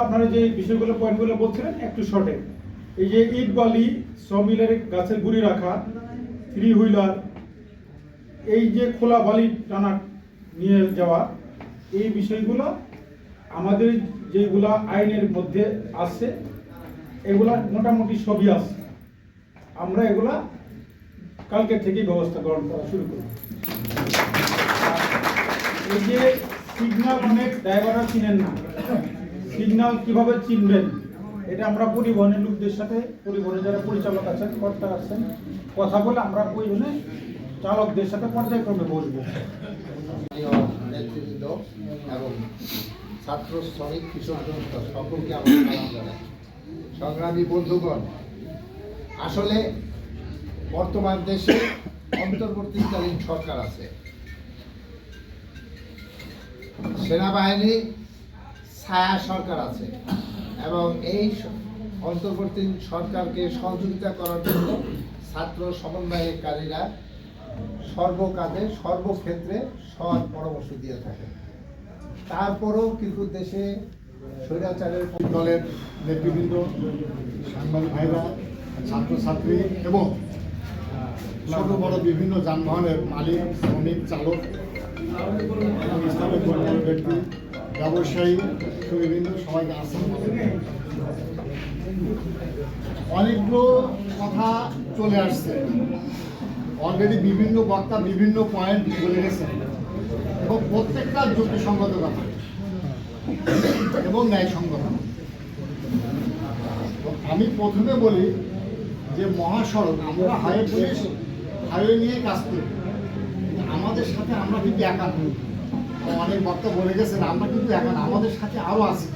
আপনারা যে বিষয়গুলো পয়েন্টগুলো বলছিলেন, একটু শর্টে এই যে ইট, বালি, সমিলের গাছের গুড়ি রাখা থ্রি হুইলার এই যে খোলা বালি টানা নিয়ে যাওয়া, এই বিষয়গুলো আমাদের যেগুলা আইনের মধ্যে আছে, এগুলা মোটামুটি সবই আছে। আমরা এগুলা কালকে থেকেই ব্যবস্থা গ্রহণ করা শুরু করব। এই যে সিগন্যাল অনেক ড্রাইভাররা চিনেন না। সিগন্যাল কীভাবে চিনবেন? এটা আমরা পরিবহনের লোকদের সাথে, পরিবহনের যারা পরিচালক আছেন, কর্তা আছেন, কথা বলে আমরা প্রয়োজনে চালকদের সাথে পর্যায়ক্রমে বসবো। নেতৃবৃন্দ এবং ছাত্র, শ্রমিক, কৃষক জনতা সকলকে সংগ্রামী বন্ধুগণ, আসলে বর্তমান দেশে অন্তর্বর্তীকালীন সরকার আছে। সেনাবাহিনী ছায়া সরকার আছে। এবং এই অন্তর্বর্তী সরকারকে সহযোগিতা করার জন্য ছাত্র সমন্বয়কারীরা সর্বকাজে, সর্বক্ষেত্রে সৎ পরামর্শ দিয়ে থাকে তারপরেও কিন্তু দেশে স্বৈরাচারের দলের নেতৃবৃন্দ, সাংবাদিক ভাইরা, ছাত্রছাত্রী এবং ছোট বড় বিভিন্ন যানবাহনের মালিক, শ্রমিক, চালক ইসলামের ব্যক্তি ব্যবসায়ী বিভিন্ন সবাইকে আসেন অনেকগুলো কথা চলে আসছে। অলরেডি বিভিন্ন বক্তা বিভিন্ন পয়েন্ট বলে গেছেন এবং প্রত্যেকটা যুক্তিসঙ্গত কথা। এবং ন্যায়সঙ্গত আমি প্রথমে বলি যে মহাসড়ক, আমরা হাইওয়ে পুলিশ হাইওয়ে নিয়ে কাজ করি। আমাদের সাথে আমরা কিন্তু একা নই। অনেক বক্তা বলে গেছেন আমরা কিন্তু এখন আমাদের সাথে আরও আছে।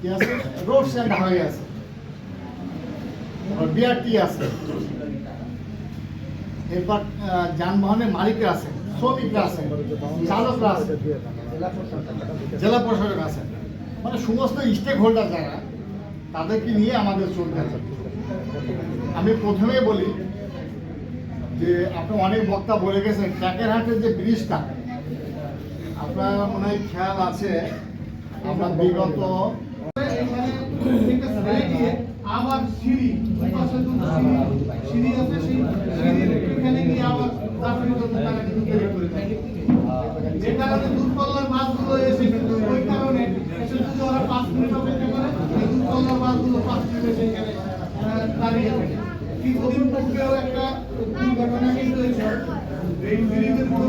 কি আছে? রোড স্ট্যান্ড হাইওয়ে আছে। বিআরটি আছে। এরপর যানবাহনের মালিকরা আছে, শ্রমিকরা আছে, চালকরা আছে, জেলা প্রশাসক আছে। মানে সমস্ত স্টেক হোল্ডার যারা, তাদেরকে নিয়ে আমাদের চলতে হবে আমি প্রথমেই বলি যে, আপনি অনেক বক্তা বলে গেছেন, ট্র্যাকের হাটের যে ব্রিজটা আপনার মনে হয় খেয়াল আছে? আমরা বিগত আবার সিঁড়ি সিঁড়ি আছে সেই সিঁড়ির এখানে গিয়ে আবার কিন্তু তৈরি করে দেয় যে কারণে দূরপাল্লার বাসগুলো এসে কিন্তু ওই কারণে এসে যদি ওরা পাঁচ মিনিট অপেক্ষা করে এই বাসগুলো পাঁচ মিনিট এসে দাঁড়িয়ে থাকে। কিন্তু এই ব্রিজের উপর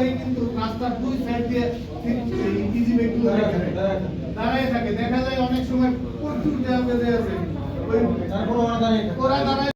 পারে কিন্তু রাস্তার দুই সাইড দিয়ে ইজি বাইকগুলো দাঁড়ায় থাকে। দেখা যায় অনেক সময় প্রচুর জ্যাম বেঁধে আছে। ওই ওরা দাঁড়ায়